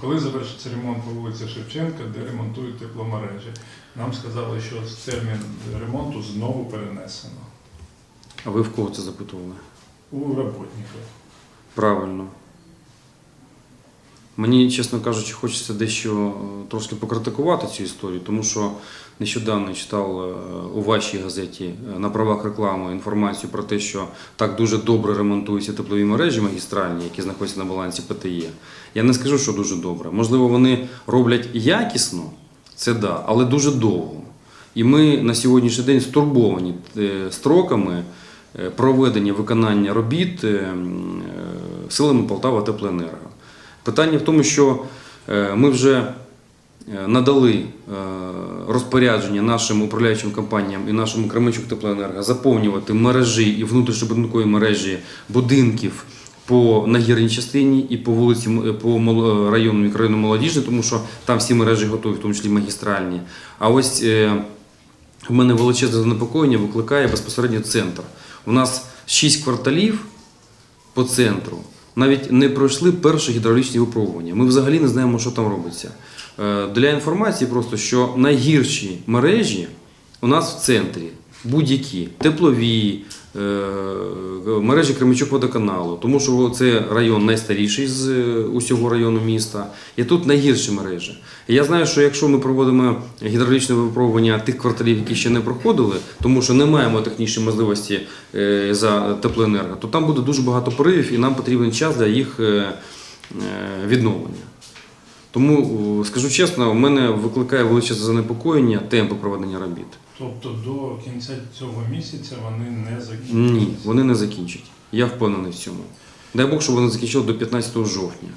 Коли завершиться ремонт по вулиці Шевченка, де ремонтують тепломережі, нам сказали, що термін ремонту знову перенесено А ви в кого це запитували? у роботників. Правильно. Мені, чесно кажучи, хочеться дещо е, трошки покритикувати цю історію, тому що нещодавно читав е, у вашій газеті е, на правах реклами інформацію про те, що так дуже добре ремонтуються теплові мережі магістральні, які знаходяться на балансі ПТЄ. Я не скажу, що дуже добре. Можливо, вони роблять якісно, це да, але дуже довго. І ми на сьогоднішній день стурбовані строками проведення виконання робіт силами Полтава Теплоенерго. Питання в тому, що е, ми вже е, надали е, розпорядження нашим управляючим компаніям і нашому Кременчук Теплоенерго заповнювати мережі і внутрішньобудинкові мережі будинків по нагірній частині і по вулиці по району мікрорайону Молодіжний, тому що там всі мережі готові, в тому числі магістральні. А ось в мене величезне занепокоєння викликає безпосередньо центр. У нас 6 кварталів по центру навіть не пройшли перші гідравлічні випробування. Ми взагалі не знаємо, що там робиться. Е, Для інформації, просто що найгірші мережі у нас в центрі будь-які теплові, е, мережі Кременчук водоканалу, тому що це район найстаріший з е, усього району міста. І тут найгірші мережі. І я знаю, що якщо ми проводимо гідравлічне випробування тих кварталів, які ще не проходили, тому що не маємо технічної можливості е, за теплоенерго, то там буде дуже багато поривів і нам потрібен час для їх відновлення. Тому, скажу чесно, в мене викликає величезне занепокоєння темпи проведення робіт. Тобто до кінця цього місяця вони не закінчать? Ні, вони не закінчать. Я впевнений в цьому. Дай Бог, щоб вони закінчили до 15 жовтня.